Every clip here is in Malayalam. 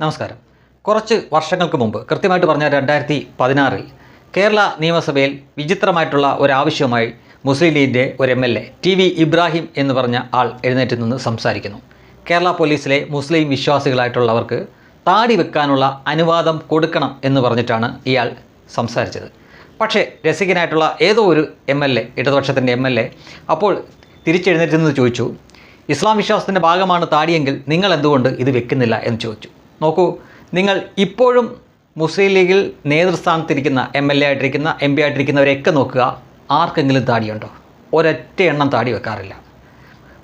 നമസ്കാരം. കുറച്ച് വർഷങ്ങൾക്ക് മുമ്പ് കൃത്യമായിട്ട് പറഞ്ഞാൽ രണ്ടായിരത്തി പതിനാറിൽ കേരള നിയമസഭയിൽ വിചിത്രമായിട്ടുള്ള ഒരാവശ്യവുമായി മുസ്ലിം ലീഗിന്റെ ഒരു M L A T V Ibrahim എന്ന് പറഞ്ഞ ആൾ എഴുന്നേറ്റ് നിന്ന് സംസാരിക്കുന്നു. കേരള പോലീസിലെ മുസ്ലിം വിശ്വാസികളായിട്ടുള്ളവർക്ക് താടി വെക്കാനുള്ള അനുവാദം കൊടുക്കണം എന്ന് പറഞ്ഞിട്ടാണ് ഇയാൾ സംസാരിച്ചത്. പക്ഷേ രസികനായിട്ടുള്ള ഏതോ ഒരു എം എൽ എ ഇടതുപക്ഷത്തിന്റെ എം എൽ എ അപ്പോൾ തിരിച്ചെഴുന്നേറ്റ് നിന്ന് ചോദിച്ചു ഇസ്ലാം വിശ്വാസത്തിന്റെ ഭാഗമാണ് താടിയെങ്കിൽ നിങ്ങൾ എന്തുകൊണ്ട് ഇത് വെക്കുന്നില്ല? എന്ന് ചോദിച്ചു. നോക്കൂ നിങ്ങൾ ഇപ്പോഴും മുസ്ലിം ലീഗിൽ നേതൃസ്ഥാനത്തിരിക്കുന്ന എം എൽ എ ആയിട്ടിരിക്കുന്ന എം പി ആയിട്ടിരിക്കുന്നവരെയൊക്കെ നോക്കുക. ആർക്കെങ്കിലും താടിയുണ്ടോ? ഒരൊറ്റ എണ്ണം താടി വെക്കാറില്ല.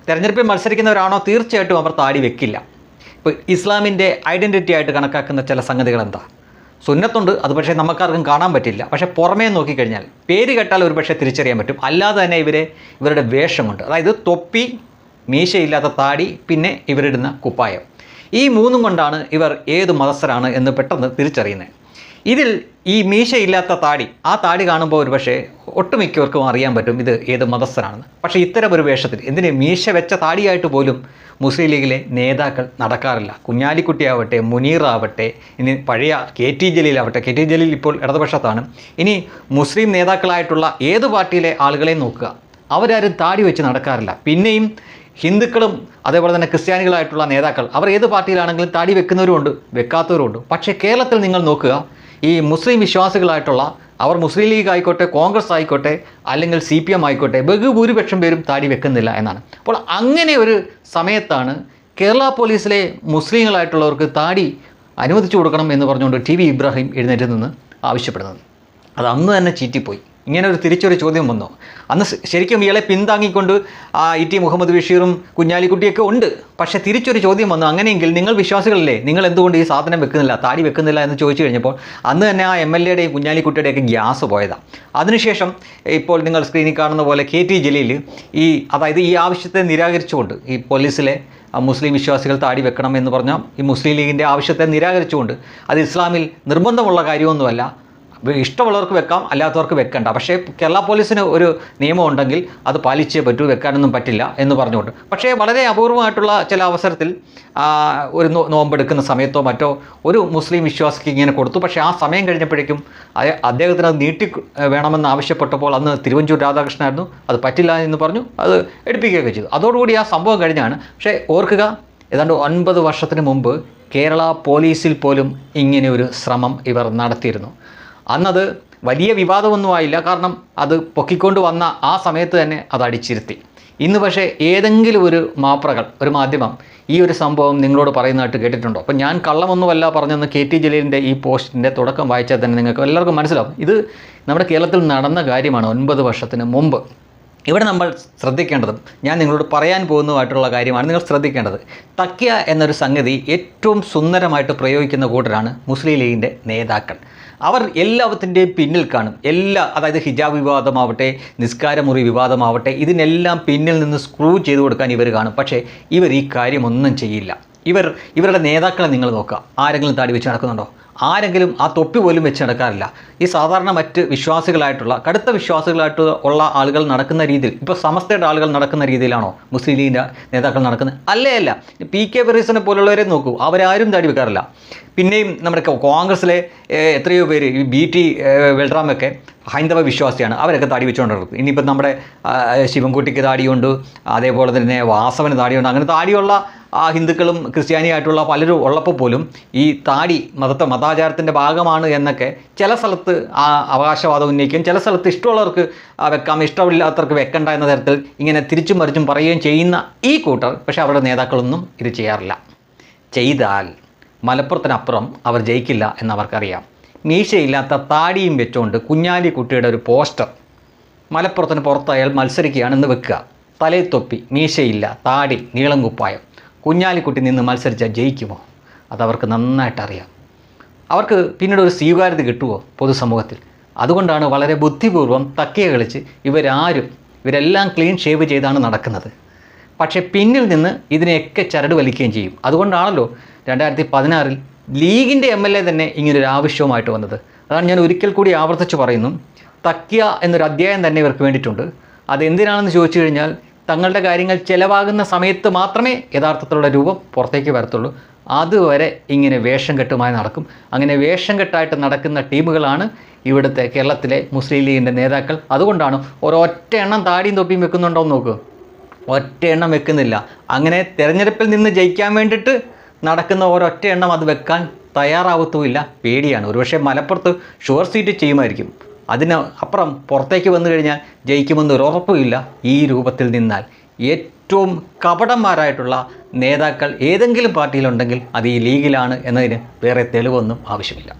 തെരഞ്ഞെടുപ്പിൽ മത്സരിക്കുന്നവരാണോ? തീർച്ചയായിട്ടും അവർ താടി വെക്കില്ല. ഇപ്പോൾ ഇസ്ലാമിന്റെ ഐഡന്റിറ്റി ആയിട്ട് കണക്കാക്കുന്ന ചില സംഗതികൾ എന്താ സുന്നത്തുണ്ട് അത് പക്ഷേ നമുക്കാർക്കും കാണാൻ പറ്റില്ല. പക്ഷേ പുറമേ നോക്കിക്കഴിഞ്ഞാൽ പേര് കേട്ടാൽ ഒരു പക്ഷേ തിരിച്ചറിയാൻ പറ്റും. അല്ലാതെ തന്നെ ഇവരെ ഇവരുടെ വേഷമുണ്ട്. അതായത് തൊപ്പി മീശയില്ലാത്ത താടി പിന്നെ ഇവരിടുന്ന കുപ്പായം. ഈ മൂന്നും കൊണ്ടാണ് ഇവർ ഏത് മതസ്ഥരാണ് എന്ന് പെട്ടെന്ന് തിരിച്ചറിയുന്നത്. ഇതിൽ ഈ മീശയില്ലാത്ത താടി ആ താടി കാണുമ്പോൾ ഒരു പക്ഷേ ഒട്ടുമിക്കവർക്കും അറിയാൻ പറ്റും ഇത് ഏത് മതസ്ഥരാണെന്ന്. പക്ഷേ ഇത്തരം ഒരു വേഷത്തിൽ എന്തിന് മീശ വെച്ച താടിയായിട്ട് പോലും മുസ്ലിം ലീഗിലെ നേതാക്കൾ നടക്കാറില്ല. കുഞ്ഞാലിക്കുട്ടിയാവട്ടെ മുനീറാവട്ടെ ഇനി പഴയ കെ ടി ജലീലാവട്ടെ കെ ടി ജലീൽ ഇപ്പോൾ ഇടതുപക്ഷത്താണ്. ഇനി മുസ്ലിം നേതാക്കളായിട്ടുള്ള ഏത് പാർട്ടിയിലെ ആളുകളെ നോക്കുക. അവരാരും താടി വെച്ച് നടക്കാറില്ല. പിന്നെയും ഹിന്ദുക്കളും അതേപോലെ തന്നെ ക്രിസ്ത്യാനികളായിട്ടുള്ള നേതാക്കൾ അവർ ഏത് പാർട്ടിയിലാണെങ്കിലും താടി വെക്കുന്നവരുമുണ്ട് വെക്കാത്തവരുമുണ്ട്. പക്ഷേ കേരളത്തിൽ നിങ്ങൾ നോക്കുക ഈ മുസ്ലിം വിശ്വാസികളായിട്ടുള്ള അവർ മുസ്ലിം ലീഗ് ആയിക്കോട്ടെ കോൺഗ്രസ് ആയിക്കോട്ടെ അല്ലെങ്കിൽ സി പി എം ആയിക്കോട്ടെ ബഹുഭൂരിപക്ഷം പേരും താടി വെക്കുന്നില്ല എന്നാണ്. അപ്പോൾ അങ്ങനെ ഒരു സമയത്താണ് കേരള പോലീസിലെ മുസ്ലിങ്ങളായിട്ടുള്ളവർക്ക് താടി അനുവദിച്ചു കൊടുക്കണം എന്ന് പറഞ്ഞുകൊണ്ട് ടി വി ഇബ്രാഹിം എഴുന്നേറ്റ് നിന്ന് ആവശ്യപ്പെടുന്നത്. അത് അന്ന് തന്നെ ചീറ്റിപ്പോയി. ഇങ്ങനെ ഒരു തിരിച്ചൊരു ചോദ്യം വന്നു. അന്ന് ശരിക്കും ഇയാളെ പിന്താങ്ങിക്കൊണ്ട് ആ ഇ ടി മുഹമ്മദ് ബഷീറും കുഞ്ഞാലിക്കുട്ടിയൊക്കെ ഉണ്ട്. പക്ഷേ തിരിച്ചൊരു ചോദ്യം വന്നു. അങ്ങനെയെങ്കിൽ നിങ്ങൾ വിശ്വാസികളല്ലേ? നിങ്ങൾ എന്തുകൊണ്ട് ഈ സാധനം വെക്കുന്നില്ല താടി വെക്കുന്നില്ല എന്ന് ചോദിച്ചു കഴിഞ്ഞപ്പോൾ അന്ന് തന്നെ ആ എം എൽ എയുടെയും കുഞ്ഞാലിക്കുട്ടിയുടെയൊക്കെ ഗ്യാസ് പോയതാണ് അതിനുശേഷം ഇപ്പോൾ നിങ്ങൾ സ്ക്രീനിൽ കാണുന്ന പോലെ കെ ടി ജലീൽ ഈ അതായത് ഈ ആവശ്യത്തെ നിരാകരിച്ചുകൊണ്ട് ഈ പോലീസിലെ മുസ്ലിം വിശ്വാസികൾ താടി വെക്കണം എന്ന് പറഞ്ഞാൽ ഈ മുസ്ലിം ലീഗിന്റെ ആവശ്യത്തെ നിരാകരിച്ചുകൊണ്ട് അത് ഇസ്ലാമിൽ നിർബന്ധമുള്ള കാര്യമൊന്നുമല്ല ഇഷ്ടമുള്ളവർക്ക് വെക്കാം അല്ലാത്തവർക്ക് വെക്കണ്ട. പക്ഷേ കേരള പോലീസിന് ഒരു നിയമം ഉണ്ടെങ്കിൽ അത് പാലിച്ചേ പറ്റൂ വെക്കാനൊന്നും പറ്റില്ല എന്ന് പറഞ്ഞുകൊണ്ട്. പക്ഷേ വളരെ അപൂർവമായിട്ടുള്ള ചില അവസരത്തിൽ ഒരു നോമ്പെടുക്കുന്ന സമയത്തോ മറ്റോ ഒരു മുസ്ലിം വിശ്വാസിക്ക് ഇങ്ങനെ കൊടുത്തു. പക്ഷേ ആ സമയം കഴിഞ്ഞപ്പോഴേക്കും അദ്ദേഹത്തിന് അത് നീട്ടി വേണമെന്ന് ആവശ്യപ്പെട്ടപ്പോൾ അന്ന് തിരുവഞ്ചൂർ രാധാകൃഷ്ണൻ ആയിരുന്നു അത് പറ്റില്ല എന്ന് പറഞ്ഞു അത് എടുപ്പിക്കുകയൊക്കെ ചെയ്തു. അതോടുകൂടി ആ സംഭവം കഴിഞ്ഞാണ്. പക്ഷേ ഓർക്കുക ഏതാണ്ട് ഒൻപത് വർഷത്തിന് മുമ്പ് കേരള പോലീസിൽ പോലും ഇങ്ങനെ ഒരു ശ്രമം ഇവർ നടത്തിയിരുന്നു. അന്നത് വലിയ വിവാദമൊന്നുമായില്ല. കാരണം അത് പൊക്കിക്കൊണ്ട് വന്ന ആ സമയത്ത് തന്നെ അത് അടിച്ചിരുത്തി. ഇന്ന് പക്ഷേ ഏതെങ്കിലും ഒരു മാപ്രകൾ ഒരു മാധ്യമം ഈ ഒരു സംഭവം നിങ്ങളോട് പറയുന്നതായിട്ട് കേട്ടിട്ടുണ്ടോ? അപ്പോൾ ഞാൻ കള്ളമൊന്നുമല്ല പറഞ്ഞെന്ന് കെ ടി ജലീലിന്റെ ഈ പോസ്റ്റിന്റെ തുടക്കം വായിച്ചാൽ തന്നെ നിങ്ങൾക്ക് എല്ലാവർക്കും മനസ്സിലാവും. ഇത് നമ്മുടെ കേരളത്തിൽ നടന്ന കാര്യമാണ് ഒൻപത് വർഷത്തിന് മുമ്പ്. ഇവിടെ നമ്മൾ ശ്രദ്ധിക്കേണ്ടതും ഞാൻ നിങ്ങളോട് പറയാൻ പോകുന്നതുമായിട്ടുള്ള കാര്യമാണ് നിങ്ങൾ ശ്രദ്ധിക്കേണ്ടത്. തക്കിയ എന്നൊരു സംഗതി ഏറ്റവും സുന്ദരമായിട്ട് പ്രയോഗിക്കുന്ന കൂട്ടരാണ് മുസ്ലിം ലീഗിന്റെ നേതാക്കൾ. അവർ എല്ലാത്തിന്റെയും പിന്നിൽ കാണും. എല്ലാ അതായത് ഹിജാബ് വിവാദമാവട്ടെ നിസ്കാരമുറി വിവാദമാവട്ടെ ഇതിനെല്ലാം പിന്നിൽ നിന്ന് സ്ക്രൂ ചെയ്തു കൊടുക്കാൻ ഇവർ കാണും. പക്ഷേ ഇവർ ഈ കാര്യമൊന്നും ചെയ്യില്ല. ഇവർ ഇവരുടെ നേതാക്കളെ നിങ്ങൾ നോക്കുക. ആരെങ്കിലും താടി വെച്ച് നടക്കുന്നുണ്ടോ? ആരെങ്കിലും ആ തൊപ്പി പോലും വെച്ച് നടക്കാറില്ല. ഈ സാധാരണ മറ്റ് വിശ്വാസികളായിട്ടുള്ള കടുത്ത വിശ്വാസികളായിട്ട് ഉള്ള ആളുകൾ നടക്കുന്ന രീതിയിൽ ഇപ്പോൾ സമസ്തയുടെ ആളുകൾ നടക്കുന്ന രീതിയിലാണോ? മുസ്ലിം ലീഗിന്റെ നേതാക്കൾ നടക്കുന്നത്? അല്ലേ അല്ല. പി കെ ഫെറീസിനെ പോലുള്ളവരെ നോക്കൂ. അവരാരും താടി വെക്കാറില്ല. പിന്നെയും നമ്മുടെ കോൺഗ്രസ്സിലെ എത്രയോ പേര് ഈ ബി ടി വെൽറാമൊക്കെ ഹൈന്ദവ വിശ്വാസിയാണ്. അവരൊക്കെ താടി നടക്കും ഇനിയിപ്പം നമ്മുടെ ശിവൻകുട്ടിക്ക് താടിയുണ്ട്. അതേപോലെ തന്നെ വാസവന് താടിയുണ്ട്. അങ്ങനെ താടിയുള്ള ആ ഹിന്ദുക്കളും ക്രിസ്ത്യാനിയായിട്ടുള്ള പലരും ഉള്ളപ്പോൾ പോലും ഈ താടി മതത്തെ മതാചാരത്തിന്റെ ഭാഗമാണ് എന്നൊക്കെ ചില സ്ഥലത്ത് ആ അവകാശവാദം ഉന്നയിക്കുകയും ചില സ്ഥലത്ത് ഇഷ്ടമുള്ളവർക്ക് വെക്കാം ഇഷ്ടമില്ലാത്തവർക്ക് വെക്കണ്ട എന്ന തരത്തിൽ ഇങ്ങനെ തിരിച്ചും മറിച്ചും പറയുകയും ചെയ്യുന്ന ഈ കൂട്ടർ പക്ഷേ അവരുടെ നേതാക്കളൊന്നും ഇത് ചെയ്യാറില്ല. ചെയ്താൽ മലപ്പുറത്തിനപ്പുറം അവർ ജയിക്കില്ല എന്നവർക്കറിയാം. മീശയില്ലാത്ത താടിയും വെച്ചുകൊണ്ട് കുഞ്ഞാലി കുട്ടിയുടെ ഒരു പോസ്റ്റർ മലപ്പുറത്തിന് പുറത്തായാൽ മത്സരിക്കുകയാണെന്ന് വെക്കുക. തലയിൽ തൊപ്പി മീശയില്ല താടി നീളം കുപ്പായം. കുഞ്ഞാലിക്കുട്ടി നിന്ന് മത്സരിച്ചാൽ ജയിക്കുമോ? അതവർക്ക് നന്നായിട്ട് അറിയാം. അവർക്ക് പിന്നീട് ഒരു സ്വീകാര്യത കിട്ടുമോ പൊതുസമൂഹത്തിൽ? അതുകൊണ്ടാണ് വളരെ ബുദ്ധിപൂർവം തക്കിയ കളിച്ച് ഇവരാരും ഇവരെല്ലാം ക്ലീൻ ഷേവ് ചെയ്താണ് നടക്കുന്നത്. പക്ഷേ പിന്നിൽ നിന്ന് ഇതിനെയൊക്കെ ചരട് വലിക്കുകയും ചെയ്യും. അതുകൊണ്ടാണല്ലോ രണ്ടായിരത്തി പതിനാറിൽ ലീഗിന്റെ എം എൽ എ തന്നെ ഇങ്ങനൊരു ആവശ്യവുമായിട്ട് വന്നത്. അതാണ് ഞാൻ ഒരിക്കൽ കൂടി ആവർത്തിച്ച് പറയുന്നു. തക്കിയ എന്നൊരു അധ്യായം തന്നെ ഇവർക്ക് വേണ്ടിയിട്ടുണ്ട്. അതെന്തിനാണെന്ന് ചോദിച്ചു കഴിഞ്ഞാൽ തങ്ങളുടെ കാര്യങ്ങൾ ചിലവാകുന്ന സമയത്ത് മാത്രമേ യഥാർത്ഥത്തിലുള്ള രൂപം പുറത്തേക്ക് വരത്തുള്ളൂ. അതുവരെ ഇങ്ങനെ വേഷം കെട്ടുമായി നടക്കും. അങ്ങനെ വേഷം കെട്ടായിട്ട് നടക്കുന്ന ടീമുകളാണ് ഇവിടുത്തെ കേരളത്തിലെ മുസ്ലിം ലീഗിന്റെ നേതാക്കൾ. അതുകൊണ്ടാണ് ഒരൊറ്റ എണ്ണം താടിയും തൊപ്പിയും വെക്കുന്നുണ്ടോ എന്ന് നോക്കൂ. ഒറ്റ എണ്ണം വെക്കുന്നില്ല. അങ്ങനെ തിരഞ്ഞെടുപ്പിൽ നിന്ന് ജയിക്കാൻ വേണ്ടിയിട്ട് നടക്കുന്ന ഒരൊറ്റ എണ്ണം അത് വെക്കാൻ തയ്യാറാവത്തുമില്ല. പേടിയാണ്. ഒരുപക്ഷെ മലപ്പുറത്ത് ഷുവർ സീറ്റ് ചെയ്യുമായിരിക്കും. അതിന് അപ്പുറം പുറത്തേക്ക് വന്നു കഴിഞ്ഞാൽ ജയിക്കുമെന്ന് ഒരു ഉറപ്പുമില്ല. ഈ രൂപത്തിൽ നിന്നാൽ ഏറ്റവും കപടന്മാരായിട്ടുള്ള നേതാക്കൾ ഏതെങ്കിലും പാർട്ടിയിലുണ്ടെങ്കിൽ അത് ഈ ലീഗിലാണ് എന്നതിന് വേറെ തെളിവൊന്നും ആവശ്യമില്ല.